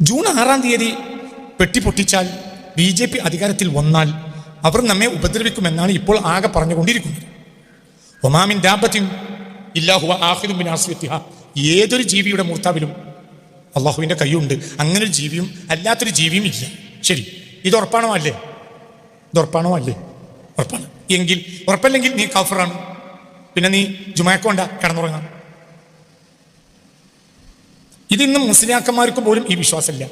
June ആറാം തീയതി പെട്ടി പൊട്ടിച്ചാൽ ബി ജെ പി അധികാരത്തിൽ വന്നാൽ അവർ നമ്മെ ഉപദ്രവിക്കുമെന്നാണ് ഇപ്പോൾ ആകെ പറഞ്ഞുകൊണ്ടിരിക്കുന്നത്. ഒമാമിൻ ദാമ്പത്യം ഇല്ലാഹുവ ആഹിദും ബിൻ ആസ്വത്തിഹ ഏതൊരു ജീവിയുടെ മൂർത്താവിലും അള്ളാഹുവിന്റെ കൈയുണ്ട്. അങ്ങനെ ഒരു ജീവിയും അല്ലാത്തൊരു ജീവിയും ഇല്ല. ശരി ഇത് ഉറപ്പാണോ അല്ലേ? ഇത് ഉറപ്പാണോ അല്ലേ? ഉറപ്പാണ്. എങ്കിൽ ഉറപ്പല്ലെങ്കിൽ നീ കഫറാണ്. പിന്നെ നീ ജുമാക്കോണ്ട കിടന്നുറങ്ങാം. ഇത് ഇന്നും മുസ്ലിയാക്കന്മാർക്ക് പോലും ഈ വിശ്വാസമില്ല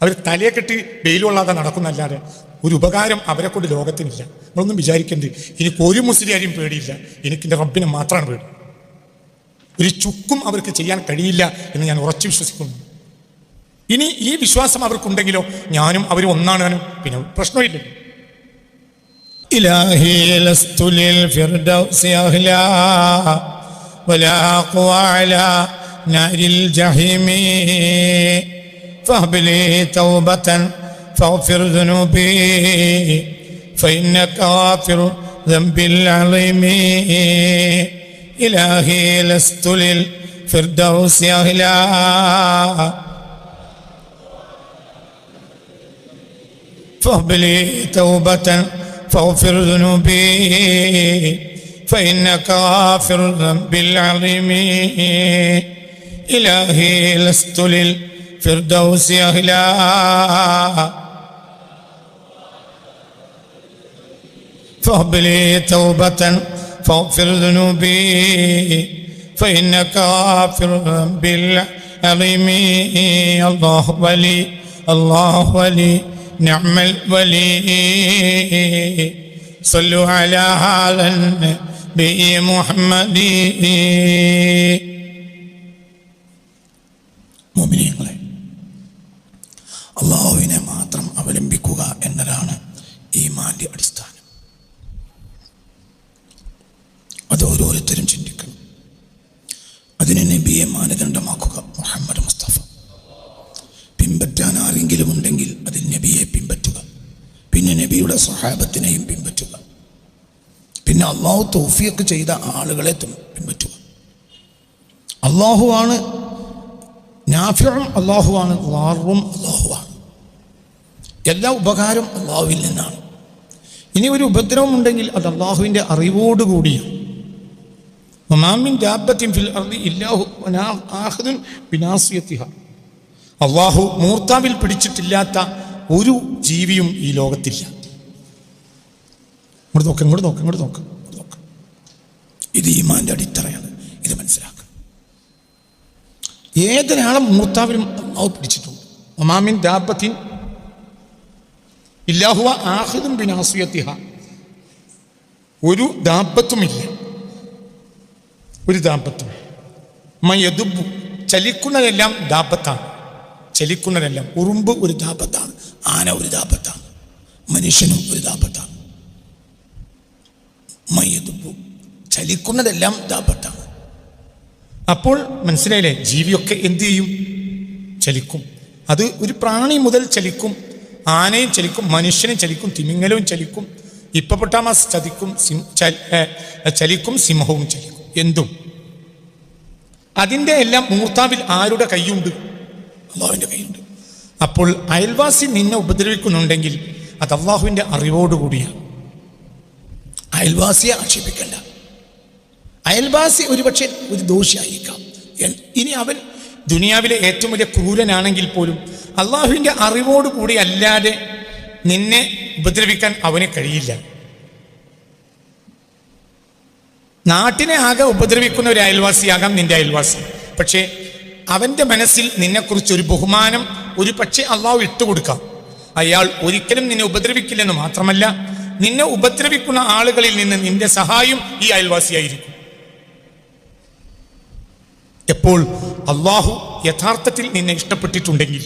അവർ തലയെ കെട്ടി വെയിലുള്ളാതെ നടക്കുന്നല്ലാതെ ഒരു ഉപകാരം അവരെ കൊണ്ട് ലോകത്തിനില്ല നമ്മളൊന്നും വിചാരിക്കരുത് എനിക്ക് ഒരു മുസ്ലിയാരെയും പേടിയില്ല എനിക്ക് എൻ്റെ റബ്ബിനെ മാത്രമാണ് പേടി ഒരു ചുക്കും അവർക്ക് ചെയ്യാൻ കഴിയില്ല എന്ന് ഞാൻ ഉറച്ചു വിശ്വസിക്കുന്നു ഇനി ഈ വിശ്വാസം അവർക്കുണ്ടെങ്കിലോ ഞാനും അവരും ഒന്നാണ് താനും പിന്നെ പ്രശ്നമില്ല إلهي لست للفردوس أهلا ولا أقوى على نار الجحيم. فهب لي توبة فاغفر ذنوبي فإنك غافر ذنب العظيم. إلهي لست للفردوس أهلا. فهب لي توبة فاغفر ذنوبي فإنك غافر الذنب العظيم. إلهي لست للفردوس أهلا. فهب لي توبة فاغفر ذنوبي فإنك غافر الذنب العظيم الله ولي الله ولي نعم الولي. صلوا على هذا النبي محمد. മോമിനിയങ്ങളെ അള്ളാഹുവിനെ മാത്രം അവലംബിക്കുക എന്നതാണ് ഈമാന്റെ അടിസ്ഥാനം. അത് ഓരോരുത്തരും ചിന്തിക്കണം. അതിനെ നബിയെ മാനദണ്ഡമാക്കുക മുഹമ്മദ് മുസ്തഫ. പിൻപറ്റാൻ ആരെങ്കിലും ഉണ്ടെങ്കിൽ അതിൽ നബിയെ പിൻപറ്റുക. പിന്നെ നബിയുടെ സഹാബത്തിനെയും പിൻപറ്റുക. പിന്നെ അള്ളാഹു തോഫിയൊക്കെ ചെയ്ത ആളുകളെ പിൻപറ്റുക. അള്ളാഹു അള്ളാഹുവാണ് നാഫിയും അള്ളാഹുവാണ് ലാറും അള്ളാഹുവാണ് എല്ലാ ഉപകാരം അള്ളാഹുവിൽ നിന്നാണ്. ഇനി ഒരു ഉപദ്രവം ഉണ്ടെങ്കിൽ അത് അള്ളാഹുവിന്റെ അറിവോടുകൂടിയാണ് ഒമാമിൻ ദാബത്തിൻ ഫിൽ അർദി ഇല്ലാഹു ബിനാസിയത്തിഹ. അള്ളാഹു മൂർത്താവിൽ പിടിച്ചിട്ടില്ലാത്ത ഒരു ജീവിയും ഈ ലോകത്തില്ല. ഇങ്ങോട്ട് നോക്കാം ഇങ്ങോട്ട് നോക്കാം ഇങ്ങോട്ട് നോക്കാം ഇത് ഈമാന്റെ അടിത്തറയാണ്. ഇത് മനസ്സിലാക്കുക ഏതൊരാളെ മൂർത്താവിനും അമ്മാവ് പിടിച്ചിട്ടുണ്ട്. ഒമാമിൻ ദാബത്തിൻ ഇല്ലാഹുവ ആഹിദും ബിനാസുയത്തിഹ. ഒരു ദാമ്പത്തുമില്ല ഒരു ദാമ്പത്തും മയതുബു ചലിക്കുന്നതെല്ലാം ദാപത്താണ് ചലിക്കുന്നതെല്ലാം ഉറുമ്പ് ഒരു ദാപത്താണ് ആന ഒരു ദാപത്താണ് മനുഷ്യനും ഒരു ദാപത്താണ് മയതുബു ചലിക്കുന്നതെല്ലാം ദാപത്താണ് അപ്പോൾ മനസ്സിലായില്ലേ? ജീവിയൊക്കെ എന്തു ചെയ്യും? ചലിക്കും. അത് ഒരു പ്രാണി മുതൽ ചലിക്കും. ആനയും ചലിക്കും മനുഷ്യനും ചലിക്കും തിമിങ്ങലവും ചലിക്കും. ഇപ്പപ്പൊട്ടാമസ് ചതിക്കും ചലിക്കും സിംഹവും ചലിക്കും. എന്തും. അതിന്റെ എല്ലാം മൂർത്താവിൽ ആരുടെ കൈയുണ്ട്? അള്ളാഹുവിന്റെ കൈയുണ്ട്. അപ്പോൾ അയൽവാസി നിന്നെ ഉപദ്രവിക്കുന്നുണ്ടെങ്കിൽ അത് അള്ളാഹുവിന്റെ അറിവോടുകൂടിയാണ്. അയൽവാസിയെ ആക്ഷേപിക്കണ്ട. അയൽവാസി ഒരുപക്ഷെ ഒരു ദോഷിയായിരിക്കാം. ഇനി അവൻ ദുനിയാവിലെ ഏറ്റവും വലിയ ക്രൂരനാണെങ്കിൽ പോലും അള്ളാഹുവിന്റെ അറിവോടുകൂടി അല്ലാതെ നിന്നെ ഉപദ്രവിക്കാൻ അവന് കഴിയില്ല. നാട്ടിനെ ആകെ ഉപദ്രവിക്കുന്ന ഒരു അയൽവാസിയാകാം നിന്റെ അയൽവാസി. പക്ഷേ അവന്റെ മനസ്സിൽ നിന്നെക്കുറിച്ച് ഒരു ബഹുമാനം ഒരു പക്ഷേ അള്ളാഹു ഇട്ടുകൊടുക്കാം അയാൾ ഒരിക്കലും നിന്നെ ഉപദ്രവിക്കില്ലെന്ന് മാത്രമല്ല നിന്നെ ഉപദ്രവിക്കുന്ന ആളുകളിൽ നിന്ന് നിന്റെ സഹായം ഈ അയൽവാസിയായിരിക്കും. എപ്പോൾ അള്ളാഹു യഥാർത്ഥത്തിൽ നിന്നെ ഇഷ്ടപ്പെട്ടിട്ടുണ്ടെങ്കിൽ.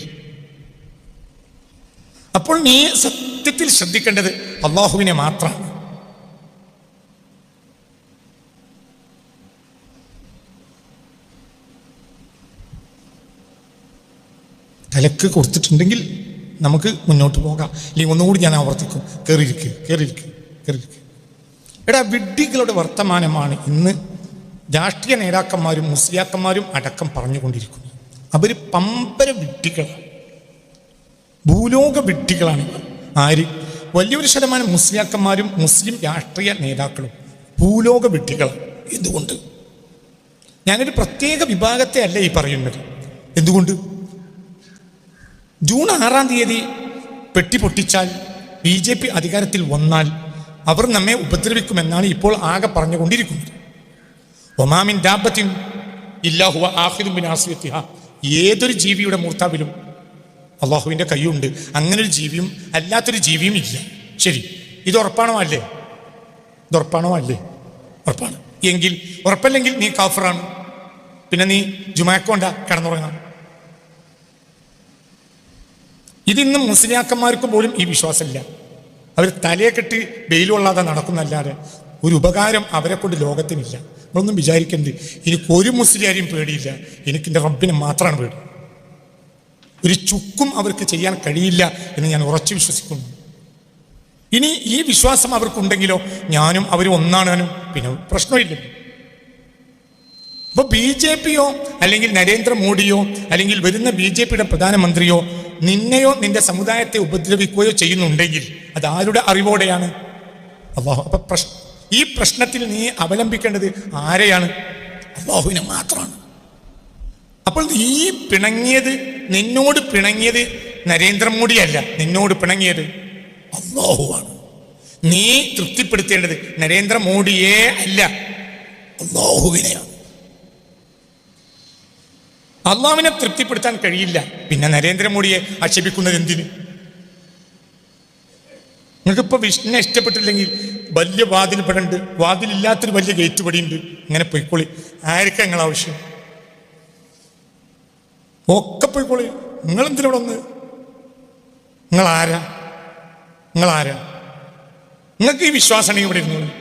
അപ്പോൾ നീ സത്യത്തിൽ ശ്രദ്ധിക്കേണ്ടത് അള്ളാഹുവിനെ മാത്രമാണ്. തലക്ക് കൊടുത്തിട്ടുണ്ടെങ്കിൽ നമുക്ക് മുന്നോട്ട് പോകാം. അല്ലെങ്കിൽ ഒന്നുകൂടി ഞാൻ ആവർത്തിക്കും. കയറിയിരിക്കുക കയറിയിരിക്കുക കയറിയിരിക്കുക എടാ വിഡ്ഢികളുടെ വർത്തമാനമാണ് ഇന്ന് രാഷ്ട്രീയ നേതാക്കന്മാരും മുസ്ലിയാക്കന്മാരും അടക്കം പറഞ്ഞുകൊണ്ടിരിക്കുന്നു. അവർ പമ്പര വിട്ടികളാണ് ഭൂലോക വിട്ടികളാണ്. ആര്? വലിയൊരു ശതമാനം മുസ്ലിയാക്കന്മാരും മുസ്ലിം രാഷ്ട്രീയ നേതാക്കളും ഭൂലോക വിട്ടികളാണ് എന്തുകൊണ്ട്? ഞാനൊരു പ്രത്യേക വിഭാഗത്തെ അല്ല ഈ പറയുന്നത്. എന്തുകൊണ്ട്? ജൂൺ ആറാം തീയതി പെട്ടി പൊട്ടിച്ചാൽ ബി ജെ പി അധികാരത്തിൽ വന്നാൽ അവർ നമ്മെ ഉപദ്രവിക്കുമെന്നാണ് ഇപ്പോൾ ആകെ പറഞ്ഞുകൊണ്ടിരിക്കുന്നത്. ഒമാമിൻ ദാബത്തിൻ ഇല്ലാഹുവ ആഹിദും ബിൻ ഏതൊരു ജീവിയുടെ മൂർത്താവിലും അള്ളാഹുവിന്റെ കൈയുണ്ട്. അങ്ങനെ ഒരു ജീവിയും അല്ലാത്തൊരു ജീവിയും ഇല്ല. ശരി. ഇത് ഉറപ്പാണോ അല്ലേ? ഇത് ഉറപ്പാണോ അല്ലേ? ഉറപ്പാണ്. എങ്കിൽ ഉറപ്പല്ലെങ്കിൽ നീ കാഫറാണ്. പിന്നെ നീ ജുമാക്കോണ്ട കിടന്നുറങ്ങാം. ഇതിന്നും മുസ്ലിയാക്കന്മാർക്ക് പോലും ഈ വിശ്വാസമില്ല. അവർ തലയെ കെട്ടി വെയിലുള്ളാതെ നടക്കുന്നല്ലാതെ ഒരു ഉപകാരം അവരെ കൊണ്ട് ലോകത്തിനില്ല. നമ്മളൊന്നും വിചാരിക്കരുത് എനിക്ക് ഒരു മുസ്ലിയാരെയും പേടിയില്ല. എനിക്ക് എന്റെ റബ്ബിനെ മാത്രമാണ് പേടി. ഒരു ചുക്കും അവർക്ക് ചെയ്യാൻ കഴിയില്ല എന്ന് ഞാൻ ഉറച്ചു വിശ്വസിക്കുന്നു. ഇനി ഈ വിശ്വാസം അവർക്കുണ്ടെങ്കിലോ ഞാനും അവരും ഒന്നാണാനും പിന്നെ പ്രശ്നമില്ല. അപ്പൊ ബി ജെ പിയോ അല്ലെങ്കിൽ നരേന്ദ്രമോദിയോ അല്ലെങ്കിൽ വരുന്ന ബി ജെ പിയുടെ പ്രധാനമന്ത്രിയോ നിന്നെയോ നിന്റെ സമുദായത്തെ ഉപദ്രവിക്കുകയോ ചെയ്യുന്നുണ്ടെങ്കിൽ അത് ആരുടെ അറിവോടെയാണ്? അള്ളാഹു. അപ്പൊ പ്രശ്ന ഈ പ്രശ്നത്തിൽ നീ അവലംബിക്കേണ്ടത് ആരെയാണ്? അള്ളാഹുവിനെ മാത്രമാണ്. അപ്പോൾ നീ പിണങ്ങിയത് നിന്നോട് പിണങ്ങിയത് നരേന്ദ്രമോദിയല്ല. നിന്നോട് പിണങ്ങിയത് അള്ളാഹുവാണ്. നീ തൃപ്തിപ്പെടുത്തേണ്ടത് നരേന്ദ്രമോദിയെ അല്ല. അള്ളാഹുവിനെയാണ്. അള്ളാഹുവിനെ തൃപ്തിപ്പെടുത്താൻ കഴിയില്ല. പിന്നെ നരേന്ദ്രമോദിയെ ആക്ഷേപിക്കുന്നത് എന്തിന്? നിങ്ങൾക്കിപ്പോൾ വിഷ്ണുവിനെ ഇഷ്ടപ്പെട്ടില്ലെങ്കിൽ വലിയ വാതിൽ ഇവിടെ ഉണ്ട് വാതിലില്ലാത്തൊരു വലിയ ഗേറ്റ് പടിയുണ്ട് ഇങ്ങനെ പൊയ്ക്കോളി. ആർക്കാ നിങ്ങൾ ആവശ്യം? ഒക്കെ പോയിക്കോളി. നിങ്ങൾ എന്തിനവിടെ ഒന്ന് നിങ്ങൾ ആരാ നിങ്ങൾ ആരാ നിങ്ങൾക്ക് ഈ വിശ്വാസമാണ് ഇവിടെ ഇരുന്നത്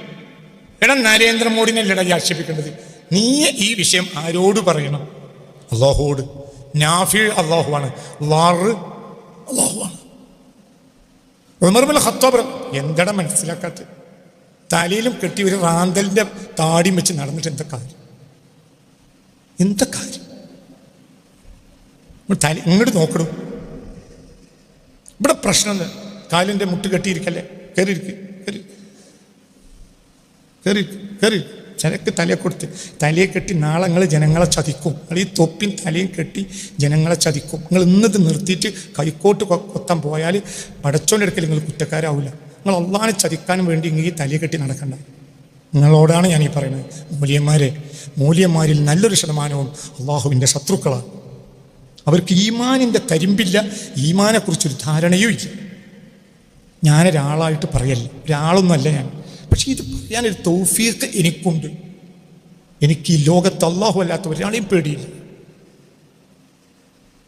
എടാ നരേന്ദ്രമോദിനല്ലടാ ഈ ആക്ഷേപിക്കേണ്ടത്. നീ ഈ വിഷയം ആരോട് പറയണം? അള്ളാഹുവോട്. നാഫി അള്ളാഹുവാണ്. വാറ് അള്ളാഹുവാണ്. ഉമർബുൽ ഖത്താബ് എന്തട മനസ്സിലാക്കാത്ത? തലയിലും കെട്ടി ഒരു റാന്തലിന്റെ താടിയും വെച്ച് നടന്നിട്ട് എന്താ കാര്യം? എന്താ കാര്യം? തല ഇങ്ങോട്ട് നോക്കണം. ഇവിടെ പ്രശ്നം? കാലിന്റെ മുട്ട് കെട്ടിയിരിക്കല്ലേ? കയറി ഇരിക്ക് കയറി കയറി കയറി ചിലക്ക് തലയെ കൊടുത്ത് തലയെ കെട്ടി നാളെ നിങ്ങൾ ജനങ്ങളെ ചതിക്കും. നിങ്ങൾ ഈ തൊപ്പിൻ തലയും കെട്ടി ജനങ്ങളെ ചതിക്കും. നിങ്ങൾ ഇന്നത് നിർത്തിയിട്ട് കൈക്കോട്ട് കൊത്താൻ പോയാൽ പടച്ചോന്റെ അടുക്കൽ നിങ്ങൾ കുറ്റക്കാരാവില്ല നിങ്ങൾ ഒന്നാനെ ചതിക്കാനും വേണ്ടി ഇങ്ങനെ ഈ തലയെ കെട്ടി നടക്കണ്ട. നിങ്ങളോടാണ് ഞാൻ ഈ പറയുന്നത്. മൂല്യന്മാരെ മൂല്യന്മാരിൽ നല്ലൊരു ശതമാനവും അള്ളാഹുവിന്റെ ശത്രുക്കളാണ്. അവർക്ക് ഈമാനിന്റെ തരിമ്പില്ല ഈമാനെക്കുറിച്ചൊരു ധാരണയും ഇല്ല. ഞാനൊരാളായിട്ട് പറയല്ല. ഒരാളൊന്നുമല്ല ഞാൻ. പക്ഷെ ഇത് പറയാനൊരു തൗഫീഖ് എനിക്കുണ്ട്. എനിക്ക് ഈ ലോകത്ത് അള്ളാഹു അല്ലാത്ത ഒരാളെയും പേടിയില്ല.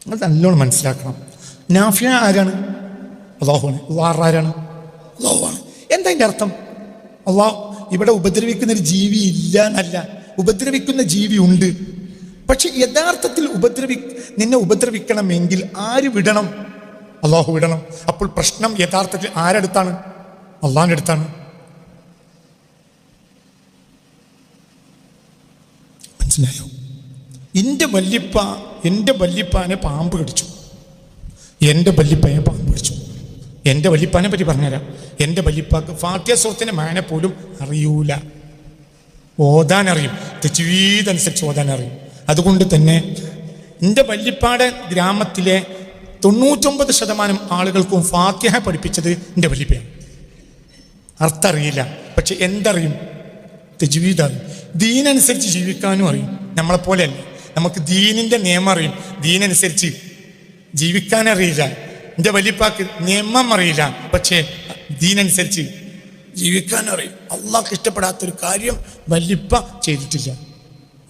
നിങ്ങൾ നല്ലോണം മനസ്സിലാക്കണം. നാഫിയ ആരാണ്? അള്ളാഹുവാണ്. അള്ളാഹ് ആരാണ്? അള്ളാഹുവാണ്. എന്താ അതിന്റെ അർത്ഥം? അള്ളാഹ് ഇവിടെ ഉപദ്രവിക്കുന്ന ഒരു ജീവി ഇല്ല എന്നല്ല. ഉപദ്രവിക്കുന്ന ജീവി ഉണ്ട്. പക്ഷെ യഥാർത്ഥത്തിൽ ഉപദ്രവി നിന്നെ ഉപദ്രവിക്കണമെങ്കിൽ ആര് വിടണം? അള്ളാഹു വിടണം. അപ്പോൾ പ്രശ്നം യഥാർത്ഥത്തിൽ ആരടുത്താണ് അള്ളാഹിന്റെ അടുത്താണ്. മനസ്സിലായോ എന്റെ വല്യപ്പ എന്റെ വല്യപ്പാനെ പാമ്പ് കടിച്ചു. എന്റെ വല്യപ്പനെ പാമ്പ് കടിച്ചു. എന്റെ വല്യപ്പാനെ പറ്റി പറഞ്ഞുതരാം. എന്റെ വല്യപ്പാക്ക് ഫാത്യസൂറത്തിന്റെ മാനെ പോലും അറിയൂല. ഓതാൻ അറിയും തെച്ചുവീതനുസരിച്ച് ഓതാൻ അറിയും അതുകൊണ്ട് തന്നെ എന്റെ വല്യപ്പാടെ ഗ്രാമത്തിലെ തൊണ്ണൂറ്റൊമ്പത് ശതമാനം ആളുകൾക്കും ഫാത്യഹ പഠിപ്പിച്ചത് എന്റെ വല്യപ്പയാണ്. അർത്ഥം അറിയില്ല പക്ഷെ എന്തറിയും? തെജുവീദ് അറിയും ദീനനുസരിച്ച് ജീവിക്കാനും അറിയും. നമ്മളെപ്പോലെയല്ല. നമുക്ക് ദീനിന്റെ നിയമം അറിയും. ദീനനുസരിച്ച് ജീവിക്കാനറിയില്ല. എന്റെ വലിയപ്പാക്ക് നിയമം അറിയില്ല. പക്ഷേ ദീനനുസരിച്ച് ജീവിക്കാനറിയും. അള്ളാഹ്ക്ക് ഇഷ്ടപ്പെടാത്തൊരു കാര്യം വലിയപ്പ ചെയ്തിട്ടില്ല.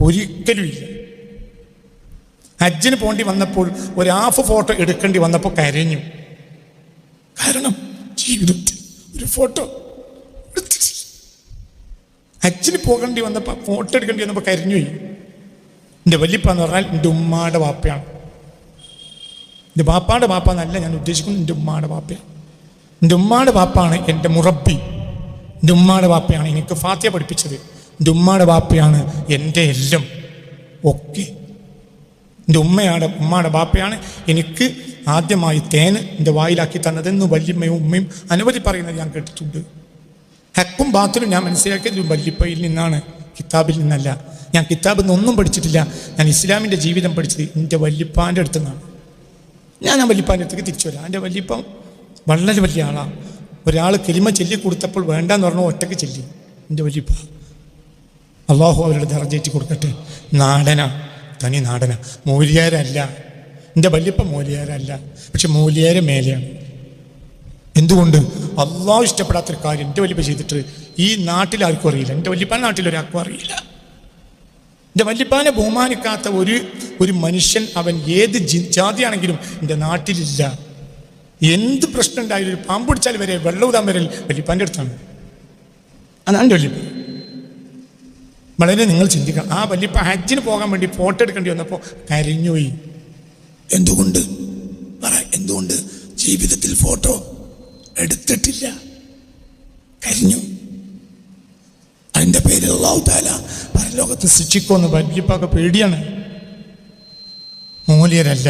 ഒരിക്കലും ഇല്ല. ഹജ്ജിന് പോണ്ടി വന്നപ്പോൾ ഒരു ഹാഫ് ഫോട്ടോ എടുക്കേണ്ടി വന്നപ്പോൾ കരഞ്ഞു. കാരണം ജീവിതത്തിൽ ഒരു ഫോട്ടോ ഹജ്ജിന് പോകേണ്ടി വന്നപ്പോൾ ഫോട്ടോ എടുക്കേണ്ടി വന്നപ്പോൾ കരിഞ്ഞു പോയി. എന്റെ വല്യപ്പ എന്ന് പറഞ്ഞാൽ എന്റെ ഉമ്മാടെ വാപ്പയാണ്. എന്റെ ബാപ്പാടെ ബാപ്പ എന്നല്ല ഞാൻ ഉദ്ദേശിക്കുന്നത് എന്റെ ഉമ്മാടെ ബാപ്പയാണ് എന്റെ ഉമ്മാടെ ബാപ്പാണ് എന്റെ മുറബി എന്റെ ഉമ്മാടെ ബാപ്പയാണ് എനിക്ക് ഫാത്തിയ പഠിപ്പിച്ചത്. എന്റെ ഉമ്മാടെ ബാപ്പയാണ് എന്റെ എല്ലാം. ഒക്കെ. എന്റെ ഉമ്മയാണ് ഉമ്മാടെ ബാപ്പയാണ് എനിക്ക് ആദ്യമായി തേൻ എന്റെ വായിലാക്കി തന്നതെന്ന് വല്യമ്മയും ഉമ്മയും അനവധി പറയുന്നത് ഞാൻ കേട്ടിട്ടുണ്ട്. ഹക്കും ബാത്തിലും ഞാൻ മനസ്സിലാക്കിയത് വല്ലിപ്പയിൽ നിന്നാണ് കിതാബിൽ നിന്നല്ല. ഞാൻ കിതാബിൽ നിന്നൊന്നും പഠിച്ചിട്ടില്ല. ഞാൻ ഇസ്ലാമിന്റെ ജീവിതം പഠിച്ചത് എന്റെ വല്യപ്പാന്റെ അടുത്തു നിന്നാണ് ഞാൻ ആ വല്യപ്പാന്റെ അടുത്തേക്ക് തിരിച്ചു വരാം. എന്റെ വല്ലിപ്പം വളരെ വലിയ ആളാണ് ഒരാൾ കിളിമ ചൊല്ലി കൊടുത്തപ്പോൾ വേണ്ടെന്ന് പറഞ്ഞു ഒറ്റയ്ക്ക് ചൊല്ലി. എന്റെ വല്യപ്പ അള്ളാഹു അവരുടെ ദർജേറ്റി കൊടുക്കട്ടെ. നാടന തനി നാടന. മൂലിയാരല്ല. എന്റെ വല്യപ്പ മൂലിയാരല്ല. പക്ഷെ മൂലിയാരെ മേലെയാണ്. എന്തുകൊണ്ട്? അള്ളാഹു ഇഷ്ടപ്പെടാത്തൊരു കാര്യം എന്റെ വലിയ ചെയ്തിട്ട് ഈ നാട്ടിൽ ആർക്കും അറിയില്ല. എന്റെ വല്യപ്പാൻ നാട്ടിൽ ഒരാൾക്കും അറിയില്ല. എന്റെ വല്യപ്പാനെ ബഹുമാനിക്കാത്ത ഒരു ഒരു മനുഷ്യൻ അവൻ ഏത് ജാതിയാണെങ്കിലും എന്റെ നാട്ടിലില്ല. എന്ത് പ്രശ്നം ഉണ്ടായാലും ഒരു പാമ്പ് പിടിച്ചാൽ വരെ വെള്ളം ഊതാൻ വരൽ വല്യപ്പാന്റെ അടുത്താണ്. അതാണ് എന്റെ വല്യപ്പ. വളരെ നിങ്ങൾ ചിന്തിക്കണം. ആ വല്യപ്പ ഹജ്ജിന് പോകാൻ വേണ്ടി ഫോട്ടോ എടുക്കേണ്ടി വന്നപ്പോൾ കരഞ്ഞുപോയി. എന്തുകൊണ്ട്? പറ എന്തുകൊണ്ട്? ജീവിതത്തിൽ ഫോട്ടോ എടുത്തിട്ടില്ല. കരിഞ്ഞു അതിന്റെ പേര് താല പരലോകത്ത് ശിക്ഷിക്കുമെന്ന് വല്യപ്പൊക്കെ പേടിയാണ്. മൂല്യരല്ല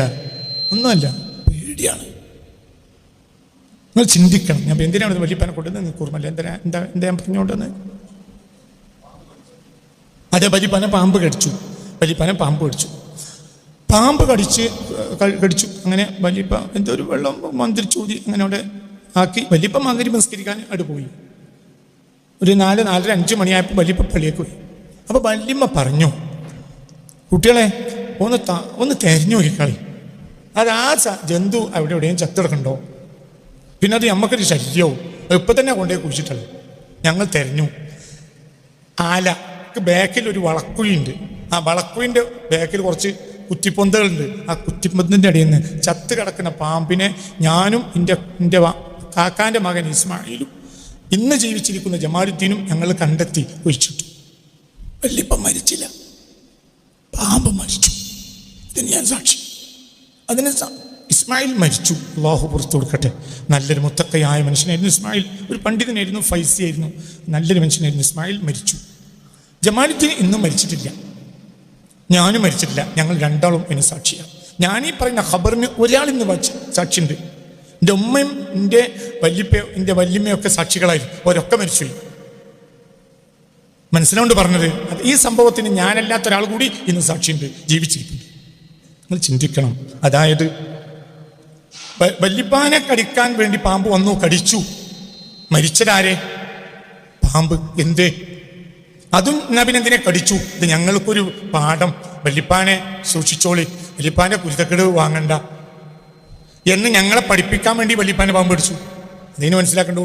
ഒന്നുമല്ല പേടിയാണ്. നിങ്ങൾ ചിന്തിക്കണം. ഞാൻ എന്തിനാണ് വല്യപ്പനെ കൊണ്ടുവന്ന് കൂർമല്ല എന്തിനാ എന്താ എന്താ ഞാൻ പറഞ്ഞുകൊണ്ടെന്ന് അതെ വലിപ്പനെ പാമ്പ് കടിച്ചു. വലിപ്പനെ പാമ്പ് കടിച്ചു. പാമ്പ് കടിച്ച് കടിച്ചു. അങ്ങനെ വലിയപ്പ എന്തോ ഒരു വെള്ളം മന്ത്രിച്ചൂതി അങ്ങനെ അവിടെ ആക്കി വലിയപ്പ മകരി നിസ്കരിക്കാൻ അവിടെ പോയി. ഒരു നാല് നാലര അഞ്ച് മണിയായപ്പോൾ വലിയപ്പ പള്ളിയേക്ക് പോയി. അപ്പോൾ വല്യമ്മ പറഞ്ഞു കുട്ടികളെ ഒന്ന് ത ഒന്ന് തെരഞ്ഞു നോക്കിക്കളി അത് ആ ജന്തു അവിടെ എവിടെയും ചത്തെടുക്കണ്ടോ? പിന്നെ അത് നമുക്കൊരു ശല്യവും. ഇപ്പം തന്നെ കൊണ്ടുപോയി കുഴിച്ചിട്ടുള്ളൂ ഞങ്ങൾ തെരഞ്ഞു. ആലക്ക് ബാക്കിൽ ഒരു വളക്കുഴിയുണ്ട്. ആ വളക്കുഴിന്റെ ബാക്കിൽ കുറച്ച് കുറ്റിപ്പൊന്തകളുണ്ട്. ആ കുറ്റിപ്പൊന്തിന്റെ അടിയിൽ നിന്ന് ചത്ത് കിടക്കുന്ന പാമ്പിനെ ഞാനും എന്റെ എന്റെ കാക്കാന്റെ മകൻ ഇസ്മായിലും ഇന്ന് ജീവിച്ചിരിക്കുന്ന ജമാലുദ്ദീനും ഞങ്ങൾ കണ്ടെത്തി ഒഴിച്ചിട്ടു. വല്ലിപ്പം മരിച്ചില്ല. പാമ്പ് മരിച്ചു. ഇതിന് ഞാൻ സാക്ഷി. അതിന് ഇസ്മായിൽ മരിച്ചു. അള്ളാഹു പുറത്തു കൊടുക്കട്ടെ. നല്ലൊരു മുത്തക്കയായ മനുഷ്യനായിരുന്നു ഇസ്മായിൽ. ഒരു പണ്ഡിതനായിരുന്നു ഫൈസി ആയിരുന്നു. നല്ലൊരു മനുഷ്യനായിരുന്നു ഇസ്മായിൽ. മരിച്ചു. ജമാലുദ്ദീൻ ഇന്നും മരിച്ചിട്ടില്ല. ഞാനും മരിച്ചിട്ടില്ല. ഞങ്ങൾ രണ്ടാളും ഇതിന് സാക്ഷിയാണ്. ഞാനീ പറയുന്ന ഖബറിന് ഒരാൾ ഇന്ന് സാക്ഷിയുണ്ട്. എന്റെ ഉമ്മയും എന്റെ വല്യപ്പയോ എന്റെ വല്യമ്മയൊക്കെ സാക്ഷികളായിരുന്നു അവരൊക്കെ മരിച്ചു മനസ്സിലോണ്ട് പറഞ്ഞത്? ഈ സംഭവത്തിന് ഞാനല്ലാത്ത ഒരാൾ കൂടി ഇന്ന് സാക്ഷിയുണ്ട്. ജീവിച്ചിരിക്കുന്നു. നിങ്ങൾ ചിന്തിക്കണം. അതായത് വല്യപ്പാനെ കടിക്കാൻ വേണ്ടി പാമ്പ് വന്നു കടിച്ചു. മരിച്ചതാരെ? പാമ്പ്. എന്തേ? അതും നബിനെന്തിനെ കടിച്ചു? ഇത് ഞങ്ങൾക്കൊരു പാഠം. വല്യപ്പാനെ സൂക്ഷിച്ചോളി. വല്യപ്പാന്റെ കുരുത്തക്കേട് വാങ്ങണ്ട. എന്ന് ഞങ്ങളെ പഠിപ്പിക്കാൻ വേണ്ടി വല്യപ്പാനെ പാമ്പ് പിടിച്ചു. നീന് മനസ്സിലാക്കേണ്ടു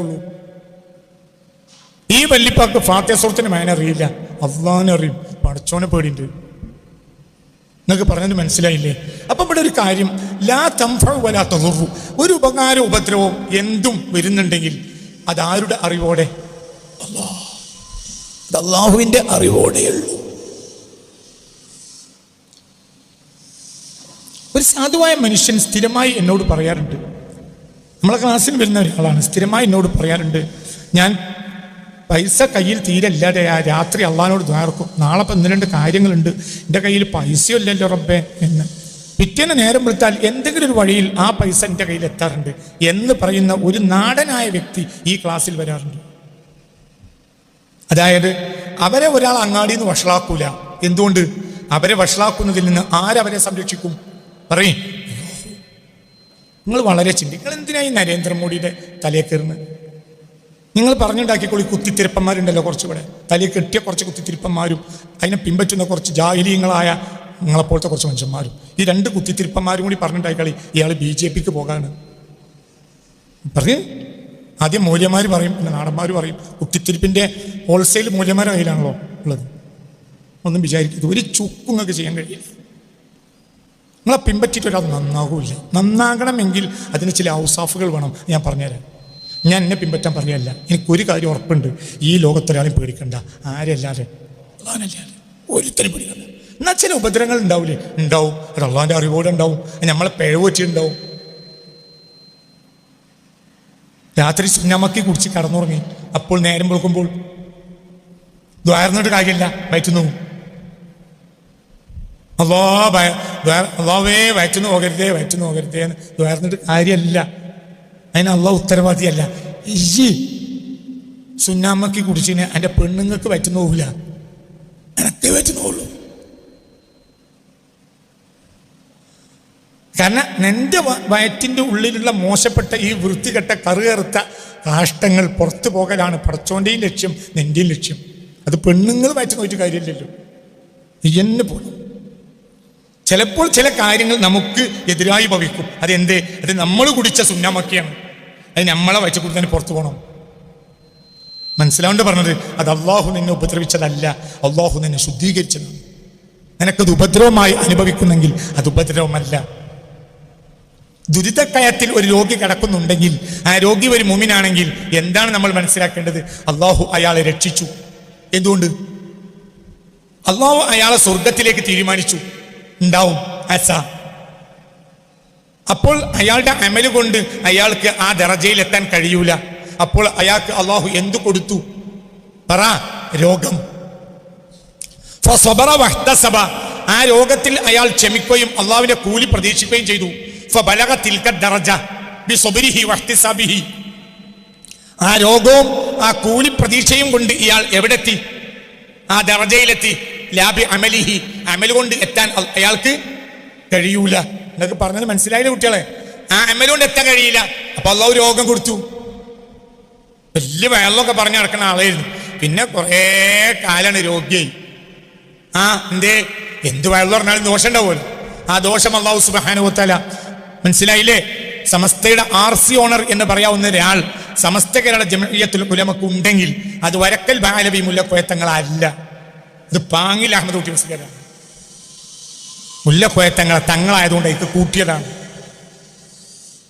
ഈ വല്ലിപ്പാക്ക് വല്യപ്പാക്ക് ഫാത്യസുഹൃത്തിന് മേനെ അറിയില്ല. അള്ളാഹിനെ അറിയും. പഠിച്ചോനെ പേടിയുണ്ട്. എന്നൊക്കെ പറഞ്ഞത് മനസ്സിലായില്ലേ? അപ്പൊ ഇവിടെ ഒരു കാര്യം. ലാ വലാ തദുറു. ഒരു ഉപകാര ഉപദ്രവവും എന്തും വരുന്നുണ്ടെങ്കിൽ അതാരുടെ അറിവോടെ? അത് അള്ളാഹുവിന്റെ അറിവോടെയുള്ളൂ ഒരു സാധുവായ മനുഷ്യൻ സ്ഥിരമായി എന്നോട് പറയാറുണ്ട്. നമ്മളെ ക്ലാസ്സിൽ വരുന്ന ഒരാളാണ് സ്ഥിരമായി എന്നോട് പറയാറുണ്ട് ഞാൻ പൈസ കയ്യിൽ തീരെ ഇല്ലാതെ ആ രാത്രി അള്ളഹാനോട് ദ്വാർക്കും നാളെ ഇപ്പം രണ്ട് കാര്യങ്ങളുണ്ട്. എന്റെ കയ്യിൽ പൈസയും ഇല്ലല്ലോ റബ്ബേ എന്ന്. പിറ്റേന്ന് നേരം വിളിച്ചാൽ എന്തെങ്കിലും ഒരു വഴിയിൽ ആ പൈസ എന്റെ കയ്യിൽ എത്താറുണ്ട് എന്ന് പറയുന്ന ഒരു നാടനായ വ്യക്തി ഈ ക്ലാസ്സിൽ വരാറുണ്ട്. അതായത് അവരെ ഒരാൾ അങ്ങാടിയിൽ നിന്ന് വഷളാക്കൂല. എന്തുകൊണ്ട്? അവരെ വഷളാക്കുന്നതിൽ നിന്ന് ആരവരെ സംരക്ഷിക്കും? പറയും. നിങ്ങൾ വളരെ ചിന്തി നിങ്ങൾ എന്തിനായി നരേന്ദ്രമോദിയുടെ തലയെ കയറുന്നത്? നിങ്ങൾ പറഞ്ഞുണ്ടാക്കിക്കോളി കുത്തിത്തിരുപ്പന്മാരുണ്ടല്ലോ കുറച്ചുകൂടെ തലയെ കെട്ടിയ കുറച്ച് കുത്തിത്തിരുപ്പന്മാരും അതിനെ പിൻപറ്റുന്ന കുറച്ച് ജാഹിലീയങ്ങളായ നിങ്ങളെപ്പോലത്തെ കുറച്ച് മനുഷ്യന്മാരും. ഈ രണ്ട് കുത്തിത്തിരുപ്പന്മാരും കൂടി പറഞ്ഞിട്ടായിക്കളി ഇയാൾ ബി ജെ പിക്ക് പോകാണ് പറഞ്ഞ് ആദ്യം മൂല്യന്മാർ പറയും പിന്നെ നാടന്മാർ പറയും. കുത്തിത്തിരിപ്പിന്റെ ഹോൾസെയിൽ മൂല്യന്മാരുടെ കയ്യിലാണല്ലോ ഉള്ളത്. ഒന്നും വിചാരിക്കരുത്. ഒരു ചുക്കും നിങ്ങൾക്ക് ചെയ്യാൻ കഴിയില്ല. നിങ്ങളെ പിൻപറ്റിയിട്ട് ഒരാൾ നന്നാകൂല നന്നാകണമെങ്കിൽ അതിന് ചില ഔസാഫുകൾ വേണം. ഞാൻ പറഞ്ഞുതരാം. ഞാൻ എന്നെ പിൻപറ്റാൻ പറയല്ല എനിക്കൊരു കാര്യം ഉറപ്പുണ്ട്. ഈ ലോകത്തൊരാളെയും പേടിക്കണ്ട. ആരല്ലാതെ അള്ളാഹനല്ലാതെ ഒരുത്തരും പേടിക്കണ്ട. എന്നാൽ ചില ഉപദ്രവങ്ങൾ ഉണ്ടാവില്ലേ ഉണ്ടാവും. അത് അള്ളാഹിന്റെ അറിവോടെ ഉണ്ടാവും. നമ്മളെ പിഴവ് വെച്ചിട്ടുണ്ടാവും രാത്രി സുന്നമക്കി കുടിച്ച് കടന്നുറങ്ങി. അപ്പോൾ നേരം വെളുക്കുമ്പോൾ ദ്വാരന്നിട്ട് കാര്യമില്ല. വയറ്റുന്നു അല്ലോ അള്ളാവേ വയറ്റുന്നു പോകരുതേ വയറ്റുന്നു പോകരുതേ എന്ന് വേർന്നിട്ട് കാര്യമല്ല അതിന് അള്ളാഹ് ഉത്തരവാദിയല്ല. ഈ സുന്നാമ്മക്ക് കുടിച്ചിന് എന്റെ പെണ്ണുങ്ങൾക്ക് വയറ്റുന്നു പോകില്ല എനക്ക് വയറ്റുന്നു പോകുള്ളൂ കാരണം എന്റെ വയറ്റിന്റെ ഉള്ളിലുള്ള മോശപ്പെട്ട ഈ വൃത്തികെട്ട കറുകറുത്ത കാഷ്ടങ്ങൾ പുറത്തു പോകലാണ് പടച്ചോന്റെയും ലക്ഷ്യം നിന്റെയും ലക്ഷ്യം. അത് പെണ്ണുങ്ങൾ വയറ്റുന്ന നോയിട്ട് കാര്യമില്ലല്ലോ. എന്നെ പോലും ചിലപ്പോൾ ചില കാര്യങ്ങൾ നമുക്ക് എതിരായി ഭവിക്കും. അതെന്ത്? അത് നമ്മൾ കുടിച്ച സുന്നമൊക്കെയാണ്. അത് നമ്മളെ വയറ്റ് കൊടുത്തതിന് പുറത്തു പോകണം മനസ്സിലാവേണ്ട പറഞ്ഞത്? അത് അള്ളാഹു നിന്നെ ഉപദ്രവിച്ചതല്ല. അള്ളാഹു നിന്നെ ശുദ്ധീകരിച്ചതാണ്. നിനക്കത് ഉപദ്രവമായി അനുഭവിക്കുന്നെങ്കിൽ അത് ഉപദ്രവമല്ല. ദുരിതക്കയത്തിൽ ഒരു രോഗി കിടക്കുന്നുണ്ടെങ്കിൽ ആ രോഗി ഒരു മുമിനാണെങ്കിൽ എന്താണ് നമ്മൾ മനസ്സിലാക്കേണ്ടത്? അള്ളാഹു അയാളെ രക്ഷിച്ചു. എന്തുകൊണ്ട്? അള്ളാഹു അയാളെ സ്വർഗത്തിലേക്ക് തീരുമാനിച്ചു. ഉണ്ടാവും അസ. അപ്പോൾ അയാളുടെ അമൽ കൊണ്ട് അയാൾക്ക് ആ ദറജയിൽ എത്താൻ കഴിയൂല. അപ്പോൾ അയാൾക്ക് അള്ളാഹു എന്തു കൊടുത്തു? പറ രോഗം. സഭ. ആ രോഗത്തിൽ അയാൾ ക്ഷമിക്കുകയും അള്ളാഹുവിന്റെ കൂലി പ്രതീക്ഷിക്കുകയും ചെയ്തു. ആ രോഗവും ആ കൂലി പ്രതീക്ഷയും കൊണ്ട് ഇയാൾ എവിടെത്തി? ആ ദറജയിലെത്തി. ലാബി അമലിഹി. അമൽ കൊണ്ട് എത്താൻ അയാൾക്ക് കഴിയൂല. എന്നൊക്കെ പറഞ്ഞത് മനസ്സിലായില്ല കുട്ടികളെ? ആ അമൽ കൊണ്ട് എത്താൻ കഴിയില്ല. അപ്പൊ അള്ളാഹു രോഗം കൊടുത്തു. വലിയ വെള്ളമൊക്കെ പറഞ്ഞു നടക്കുന്ന ആളായിരുന്നു. പിന്നെ കുറേ കാലാണ് രോഗിയായി. ആ എന്തേ? എന്ത് വെള്ളം പറഞ്ഞാലും ദോഷം ഉണ്ടാവുമല്ലോ. ആ ദോഷം അള്ളാഹു സുബാനുഭവത്തല മനസ്സിലായില്ലേ? സമസ്തയുടെ ആർ സി ഓണർ എന്ന് പറയാവുന്ന ഒരാൾ സമസ്ത കേരള ജമയത്തിൽ ഉലമക്ക് ഉണ്ടെങ്കിൽ അത് വരക്കൽ ബാലവി മുല്ലക്കോയത്തങ്ങളല്ല. അത് പാങ്ങിൽ അഹമ്മദ് കുട്ടി മുസ്ലിയാണ് മുല്ലക്കോയത്തങ്ങളെ തങ്ങളായതുകൊണ്ട് എനിക്ക് കൂട്ടിയതാണ്.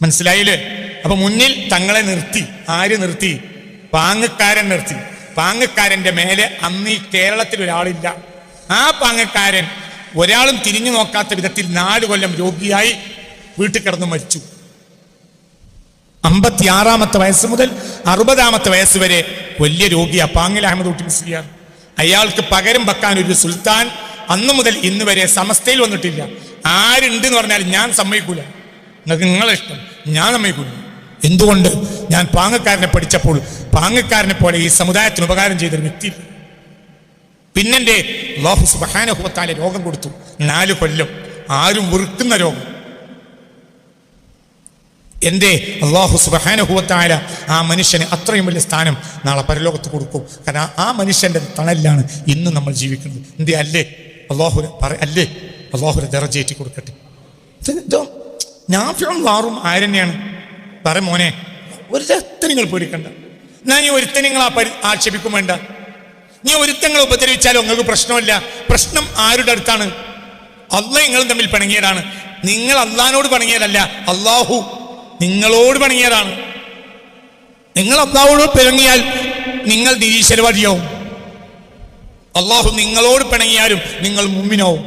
മനസ്സിലായില്ലേ? അപ്പൊ മുന്നിൽ തങ്ങളെ നിർത്തി ആര് നിർത്തി? പാങ്ങക്കാരൻ നിർത്തി. പാങ്ങക്കാരന്റെ മേലെ അന്ന് ഈ കേരളത്തിൽ ഒരാളില്ല. ആ പാങ്ങക്കാരൻ ഒരാളും തിരിഞ്ഞു നോക്കാത്ത വിധത്തിൽ നാല് കൊല്ലം രോഗിയായി വീട്ടിൽ കിടന്നു മരിച്ചു. അമ്പത്തിയാറാമത്തെ വയസ്സ് മുതൽ അറുപതാമത്തെ വയസ്സ് വരെ വലിയ രോഗിയാ പാങ്ങിൽ അഹമ്മദ് കുട്ടി മുസ്ലിയാർ. അയാൾക്ക് പകരം വെക്കാൻ ഒരു സുൽത്താൻ അന്ന് മുതൽ ഇന്ന് വരെ സമസ്തയിൽ വന്നിട്ടില്ല. ആരുണ്ട് എന്ന് പറഞ്ഞാൽ ഞാൻ സമ്മതിക്കൂല. നിങ്ങൾക്ക് നിങ്ങളെ ഇഷ്ടം. ഞാൻ സമ്മതിക്കൂല. എന്തുകൊണ്ട്? ഞാൻ പാങ്ങക്കാരനെ പഠിച്ചപ്പോൾ പാങ്ങക്കാരനെ പോലെ ഈ സമുദായത്തിന് ഉപകാരം ചെയ്തൊരു വ്യക്തി പിന്നെ ലോഹു സുബാനുഭവത്താലെ രോഗം കൊടുത്തു. നാല് കൊല്ലം. ആരും വെറുക്കുന്ന രോഗം. എന്റെ അള്ളാഹു സുബഹാനുഭവത്തായ ആ മനുഷ്യന് അത്രയും വലിയ സ്ഥാനം നാളെ പരലോകത്ത് കൊടുക്കും. കാരണം ആ മനുഷ്യന്റെ തണലിലാണ് ഇന്ന് നമ്മൾ ജീവിക്കുന്നത്. എന്തേ? അല്ലേ? അള്ളാഹു പറ അല്ലേ? അള്ളാഹുരെ ദറജേറ്റി കൊടുക്കട്ടെ. ഇതോ നാഫിയും ലാറും ആരെന്നെയാണ് പറ മോനെ ഒരുത്തൻ നിങ്ങൾ പേടിക്കണ്ട ഞാൻ ഈ ഒരുത്തൻ നിങ്ങൾ ആ പരി ആക്ഷേപിക്കും വേണ്ട. നീ ഒരുത്തങ്ങൾ ഉപദ്രവിച്ചാലും നിങ്ങൾക്ക് പ്രശ്നമില്ല. പ്രശ്നം ആരുടെ അടുത്താണ്? അല്ല നിങ്ങളും തമ്മിൽ പിണങ്ങിയതാണ്. നിങ്ങൾ അള്ളഹാനോട് പിണങ്ങിയതല്ല. അള്ളാഹു നിങ്ങളോട് പണിയതാണ് നിങ്ങൾ അള്ളാഹോട് പിണങ്ങിയാൽ നിങ്ങൾ നിരീശ്വരവാദിയാവും. അള്ളാഹു നിങ്ങളോട് പിണങ്ങിയാലും നിങ്ങൾ മുമ്പിനാവും.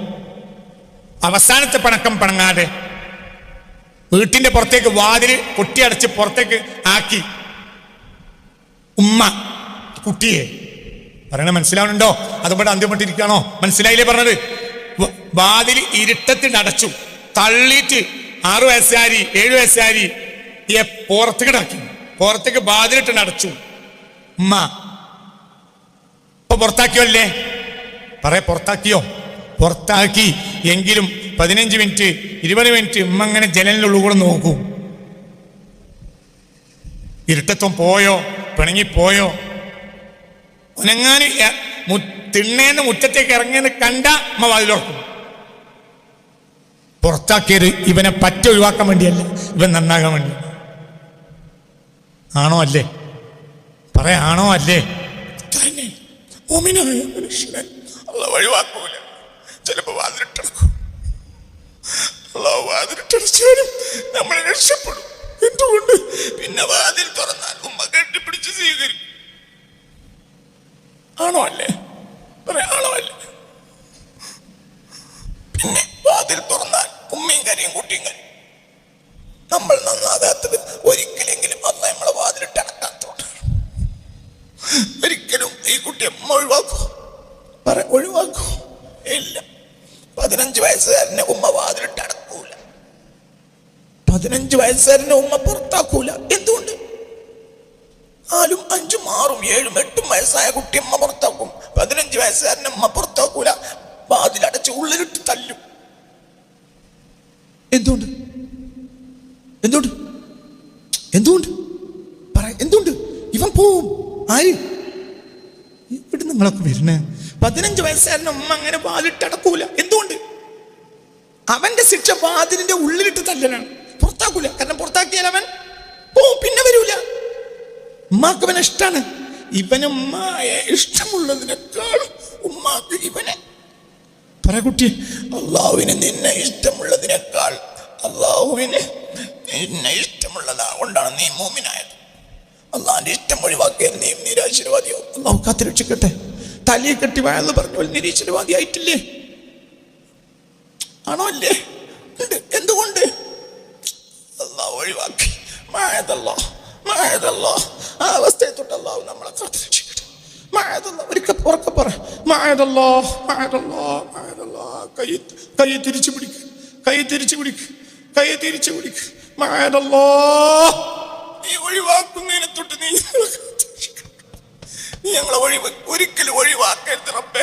അവസാനത്തെ പണക്കം പണങ്ങാതെ വീട്ടിന്റെ പുറത്തേക്ക് വാതിൽ കൊട്ടിയടച്ച് പുറത്തേക്ക് ആക്കി. ഉമ്മ കുട്ടിയെ. പറയണ മനസ്സിലാവുന്നുണ്ടോ? അതുപോലെ അന്ത്യപ്പെട്ടിരിക്കുകയാണോ മനസ്സിലായില്ലേ പറഞ്ഞത്? വാതിൽ ഇരുട്ടത്തിൽ അടച്ചു. തള്ളിയിട്ട് ആറു വയസ്സുകാരി ഏഴു വയസ്സുകാരി ഈ പുറത്തേക്ക് ഇടാക്കി. പുറത്തേക്ക് വാതിലിട്ട് അടച്ചു ഉമ്മ ഇപ്പൊ പുറത്താക്കിയോ അല്ലേ പറയ പുറത്താക്കിയോ? പുറത്താക്കി. എങ്കിലും പതിനഞ്ച് മിനിറ്റ് ഇരുപത് മിനിറ്റ് ഉമ്മ അങ്ങനെ ജനലിനുള്ളിൽ കൂടെ നോക്കൂ. ഇരുട്ടത്വം പോയോ? പിണങ്ങിപ്പോയോ? ഉനങ്ങാന് എ- തിണ്ണേന്ന് മുറ്റത്തേക്ക് ഇറങ്ങിയെന്ന് കണ്ട അമ്മ വാതിലോർക്കും പുറത്താക്കിയത് ഇവനെ പറ്റ ഒഴിവാക്കാൻ വേണ്ടിയല്ല ഇവൻ നന്നാകാൻ വേണ്ടി. ആണോ അല്ലേ? പറയാണോ അല്ലേ? തന്നെ. മോമിനായ മനുഷ്യനെ അല്ല ഒഴിവാക്കൂല ചിലപ്പോ വാതിലിട്ടിറക്കും അള്ളാഹു വാതിലിട്ടടിച്ചാലും നമ്മൾ രക്ഷപ്പെടും. എന്തുകൊണ്ട്? പിന്നെ വാതിൽ തുറന്നാൽ ഉമ്മ കെട്ടിപ്പിടിച്ച് സ്വീകരിക്കും. ആണോ അല്ലേ? പറയാണോ അല്ലേ? പിന്നെ വാതിൽ തുറന്നാൽ ഉമ്മയും കരയും കുട്ടിയും കരയും. പതിനഞ്ച് വയസ്സുകാരനെ ഉമ്മ പുറത്താക്കൂല. എന്തുകൊണ്ട്? നാലും അഞ്ചും ആറും ഏഴും എട്ടും വയസ്സായ കുട്ടി അമ്മ പുറത്താക്കും. പതിനഞ്ച് വയസ്സുകാരനെ അമ്മ പുറത്താക്കൂല. വാതിലടച്ച് ഉള്ളിലിട്ട് തല്ലും. എന്തുകൊണ്ട്? എന്തുകൊണ്ട്? എന്തുകൊണ്ട്? പറ എന്തുകൊണ്ട്? ഇവൻ പോവും. ആര്? ഇവിടെ നിങ്ങളൊക്കെ വരണേ പതിനഞ്ച് വയസ്സുകാരൻ ഉമ്മ അങ്ങനെ വാതിലിട്ടടക്കൂല. എന്തുകൊണ്ട്? അവന്റെ ശിക്ഷ വാതിലിന്റെ ഉള്ളിലിട്ട് തല്ലനാണ് പുറത്താക്കൂല. കാരണം പുറത്താക്കിയാൽ അവൻ പോവും പിന്നെ വരൂല. ഉമ്മാക്ക് ഇവനെ ഇഷ്ടാണ്. ഇവന് ഇഷ്ടമുള്ളതിനേക്കാൾ ഉമ്മാക്ക് ഇവനെ. പറ കുട്ടി അള്ളാഹുവിന് നിന്നെ ഇഷ്ടമുള്ളതിനേക്കാൾ അള്ളാഹുവിന് നിന്നെ ഇഷ്ടമുള്ളതാ. കൊണ്ടാണ് നീ മോമിനായത്. അള്ളാഹിന്റെ ഇഷ്ടം ഒഴിവാക്കിയാൽ നീ നിരാശീർവാദിയോ അള്ളാഹു കാത്തിരക്ഷിക്കട്ടെ തലയെ കെട്ടി വായെന്ന് പറഞ്ഞു നിരീശ്വരവാദിയായിട്ടില്ലേ? ആണോ അല്ലേ? എന്തുകൊണ്ട്? ഒഴിവാക്കി. മായതല്ലോ മായതല്ലോ. ആ അവസ്ഥയെ തൊട്ടല്ലോ നമ്മളെ നമ്മളെ കാത്തിരക്ഷിക്കട്ടെ മായതല്ലോ ഒരിക്കൽ ഉറക്കെ പറ. മായതല്ലോ മായതല്ലോ മായതല്ലോ. കൈ കൈ തിരിച്ചു പിടിക്ക്. കൈ തിരിച്ചു പിടിക്ക്. കൈ തിരിച്ചു പിടിക്ക്. മായതല്ലോ. നീ ഒഴിവാക്കുന്നതിനെ തൊട്ട് നീ നീ ഞങ്ങളെ ഒഴിവ് ഒരിക്കലും ഒഴിവാക്കരുത് റബ്ബേ.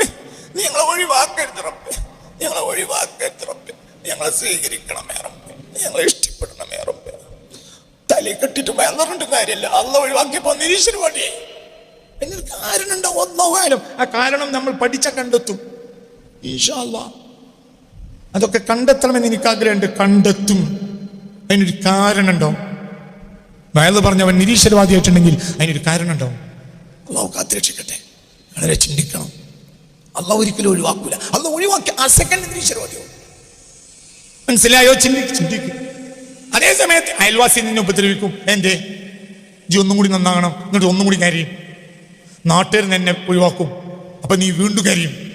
നീ ഞങ്ങളെ ഒഴിവാക്കരുത് റബ്ബേ. ഞങ്ങളെ ഒഴിവാക്കരുത് റബ്ബേ. ഞങ്ങളെ സ്വീകരിക്കണമേ റബ്ബേ. ഞങ്ങളെ ഇഷ്ടപ്പെടണമേ റബ്ബേ. തലയിൽ കെട്ടിട്ട് വേന്നിട്ട് കാര്യമില്ല. അല്ല ഒഴിവാക്കിയപ്പോ നിരീശ്വര പണി എന്നൊരു കാരണം ഉണ്ടാവും? ഒന്നാവാലും ആ കാരണം നമ്മൾ പഠിച്ച കണ്ടെത്തും. ഈശാ അല്ലാ. അതൊക്കെ കണ്ടെത്തണമെന്ന് എനിക്ക് ആഗ്രഹമുണ്ട്. കണ്ടെത്തും. അതിനൊരു കാരണുണ്ടോ വയത് പറഞ്ഞവൻ നിരീശ്വരവാദിയായിട്ടുണ്ടെങ്കിൽ അതിനൊരു കാരണമുണ്ടോ അള്ളാഹു കാത്തിരക്ഷിക്കട്ടെ. വളരെ ചിന്തിക്കണം. അള്ളാഹ് ഒരിക്കലും ഒഴിവാക്കൂല. അള്ളാഹ് ഒഴിവാക്കി ആ സെക്കൻഡ് നിരീശ്വരവാദിയോ മനസ്സിലായോ? ചിന്തി ചിന്തിക്ക്. അതേ സമയത്ത് അയൽവാസി നിന്നെ ഉപദ്രവിക്കും. എന്തേ? ജി ഒന്നും കൂടി നന്നാകണം. എന്നിട്ട് ഒന്നും കൂടി കരയും. നാട്ടുകാർ നിന്നെ ഒഴിവാക്കും. അപ്പൊ നീ വീണ്ടും കരയും.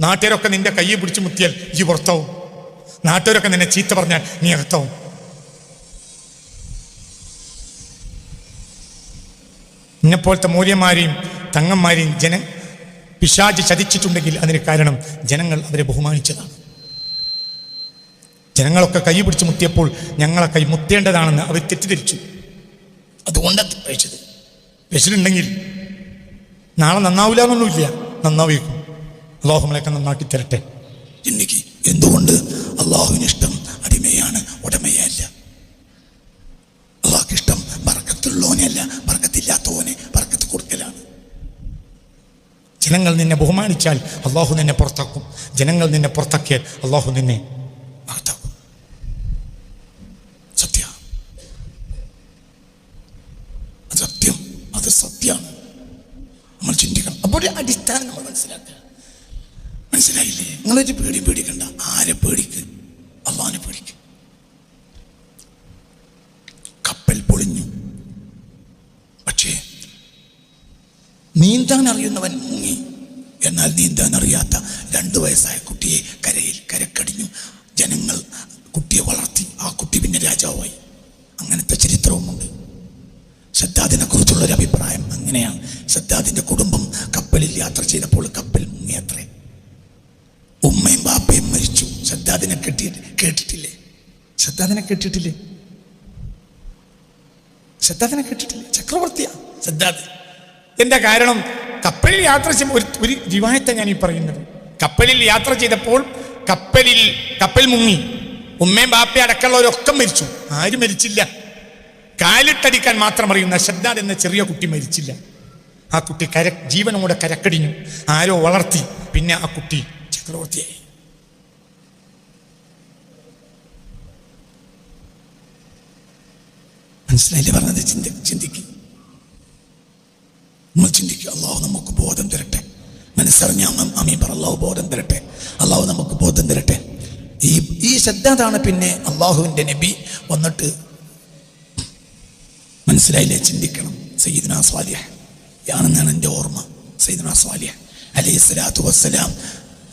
നാട്ടുകാരൊക്കെ നിന്റെ കയ്യെ പിടിച്ച് മുത്തിയാൽ ഈ പുറത്താവും. നാട്ടുകാരൊക്കെ നിന്നെ ചീത്ത പറഞ്ഞാൽ നീ അകത്താവും. എന്നെപ്പോലത്തെ മൂല്യന്മാരെയും തങ്ങന്മാരെയും ജന പിശാച് ചതിച്ചിട്ടുണ്ടെങ്കിൽ അതിന് കാരണം ജനങ്ങൾ അവരെ ബഹുമാനിച്ചതാണ്. ജനങ്ങളൊക്കെ കൈ പിടിച്ച് മുത്തിയപ്പോൾ ഞങ്ങളെ കൈ മുത്തേണ്ടതാണെന്ന് അവർ തെറ്റിദ്ധരിച്ചു. അതുകൊണ്ടാണ് കഴിച്ചത് വിശലുണ്ടെങ്കിൽ നാളെ നന്നാവില്ല എന്നൊന്നുമില്ല. നന്നാവേക്കും. അള്ളാഹുമലൊക്കെ നന്നാക്കി തരട്ടെ. എനിക്ക് എന്തുകൊണ്ട് അള്ളാഹുവിന് ഇഷ്ടം അടിമയാണ് ഉടമയല്ല? അള്ളാഹ്ക്ക് ഇഷ്ടം പറക്കത്തുള്ളവനെയല്ല പറക്കത്തില്ലാത്തവനെ പറക്കത്ത് കൊടുക്കലാണ്. ജനങ്ങൾ നിന്നെ ബഹുമാനിച്ചാൽ അള്ളാഹു നിന്നെ പുറത്താക്കും. ജനങ്ങൾ നിന്നെ പുറത്താക്കിയാൽ അള്ളാഹു നിന്നെ അടിസ്ഥാനം നമ്മൾ മനസ്സിലാക്കുക. മനസ്സിലായില്ലേ? നിങ്ങളൊരു പേടി പേടിക്കണ്ട. ആരെ പേടിക്ക്? അള്ളാഹിനെ പേടിക്ക്. കപ്പൽ പൊളിഞ്ഞു. പക്ഷേ നീന്താൻ അറിയുന്നവൻ മുങ്ങി. എന്നാൽ നീന്താൻ അറിയാത്ത രണ്ടു വയസ്സായ കുട്ടിയെ കരയിൽ കരക്കടിഞ്ഞു. ജനങ്ങൾ കുട്ടിയെ വളർത്തി. ആ കുട്ടി പിന്നെ രാജാവായി. അങ്ങനത്തെ ചരിത്രവുമുണ്ട്. സദ്ദാദിനെ കുറിച്ചുള്ള ഒരു അഭിപ്രായം അങ്ങനെയാണ്. സദ്ദാദിന്റെ കുടുംബം കപ്പലിൽ യാത്ര ചെയ്തപ്പോൾ കപ്പൽ മുങ്ങിയത്രേ ഉമ്മയും ബാപ്പയും മരിച്ചു. സദ്ദാദിനെ കെട്ടി കേട്ടിട്ടില്ലേ? സദ്ദാദിനെ കേട്ടിട്ടില്ലേ? സദ്ദാദിനെ കേട്ടിട്ടില്ലേ? ചക്രവർത്തിയാ സദ്ദാദ്. എന്താ കാരണം? കപ്പലിൽ യാത്ര ചെയ്യുമ്പോൾ ഒരു ഒരു ഞാൻ ഈ പറയുന്നത്. കപ്പലിൽ യാത്ര ചെയ്തപ്പോൾ കപ്പലിൽ കപ്പൽ മുങ്ങി. ഉമ്മയും ബാപ്പയും അടക്കമുള്ളവരൊക്കെ മരിച്ചു. ആരും മരിച്ചില്ല. കാലിട്ടടിക്കാൻ മാത്രം അറിയുന്ന ഷദ്ദാദ് എന്ന ചെറിയ കുട്ടി മരിച്ചില്ല. ആ കുട്ടി കര ജീവനോടെ കരക്കടിഞ്ഞു. ആരോ വളർത്തി. പിന്നെ ആ കുട്ടി ചക്രവർത്തിയായി. മനസ്സിലായില്ലേ പറഞ്ഞത്? ചിന്തി ചിന്തിക്കും. നമ്മൾ ചിന്തിക്കുക അള്ളാഹു നമുക്ക് ബോധം തരട്ടെ. മനസ്സറിഞ്ഞ അമീൻ പറ അള്ളാഹു ബോധം തരട്ടെ. അള്ളാഹു നമുക്ക് ബോധം തരട്ടെ. ഈ ഈ ശ്രദ്ധാതാണ് പിന്നെ അള്ളാഹുവിന്റെ നബി വന്നിട്ട് മനസ്സിലായില്ലേ? ചിന്തിക്കണം. സയ്യിദ്ന സ്വാലിഹ് യാണെന്നാണ് എന്റെ ഓർമ്മ. സൈദന സ്വാലിയ അലൈഹി സ്വലാത്തു വസ്സലാം.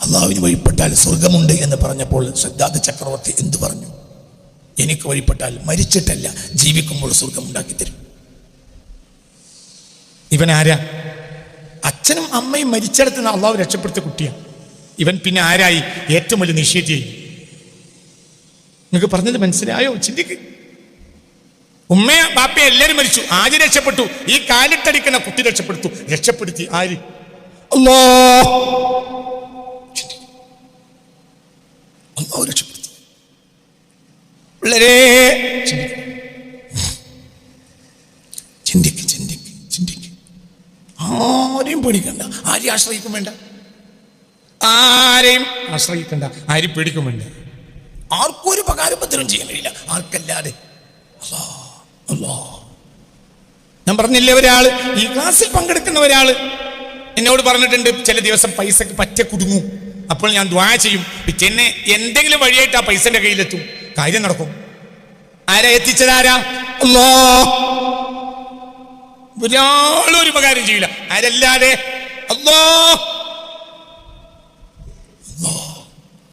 അള്ളാഹുവിന് വഴിപ്പെട്ടാൽ സ്വർഗമുണ്ട് എന്ന് പറഞ്ഞപ്പോൾ ശ്രദ്ധാദ് ചക്രവർത്തി എന്തു പറഞ്ഞു? എനിക്ക് വഴിപ്പെട്ടാൽ മരിച്ചിട്ടല്ല ജീവിക്കുമ്പോൾ സ്വർഗം ഉണ്ടാക്കി തരും ഇവൻ ആരാ? അച്ഛനും അമ്മയും മരിച്ചെടുത്ത് അള്ളാഹു രക്ഷപ്പെടുത്തിയ കുട്ടിയാണ് ഇവൻ പിന്നെ ആരായി? ഏറ്റവും വലിയ നിഷേധിയായി. നിങ്ങൾക്ക് പറഞ്ഞത് മനസ്സിലായോ? ചിന്തിക്ക്. ഉമ്മയെ ബാപ്പയെ എല്ലാവരും മരിച്ചു. ആര് രക്ഷപ്പെട്ടു? ഈ കാലിട്ടടിക്കുന്ന കുട്ടി രക്ഷപ്പെടുത്തു. രക്ഷപ്പെടുത്തി ആര്? അല്ലോ അള്ളാഹു രക്ഷപ്പെടുത്തി. പിള്ളേരെ ചിന്തിക്ക് ചിന്തിക്ക് ചിന്തിക്ക്. ആരെയും പേടിക്കണ്ട. ആരെയും ആശ്രയിക്കും വേണ്ട. ആരെയും ആശ്രയിക്കണ്ട. ആരും പേടിക്കും വേണ്ട. ആർക്കും ഒരു പകാരപത്രം ചെയ്യാൻ കഴിയില്ല. ആർക്കല്ലാതെ. അല്ലാ അല്ലാ ഞാൻ പറഞ്ഞില്ലേ ഒരാൾ ഈ ക്ലാസ്സിൽ പങ്കെടുക്കുന്ന ഒരാൾ എന്നോട് പറഞ്ഞിട്ടുണ്ട് ചില ദിവസം പൈസക്ക് പറ്റ കുടുങ്ങും. അപ്പോൾ ഞാൻ ദ്വാ ചെയ്യും. പിറ്റേന്നെ എന്തെങ്കിലും വഴിയായിട്ട് ആ പൈസന്റെ കയ്യിലെത്തും. കാര്യം നടക്കും. ആരാ എത്തിച്ചതാരാ അല്ലോ ഒരാളും ഒരു ഉപകാരം ചെയ്യില്ല. ആരല്ലാതെ? അല്ലോ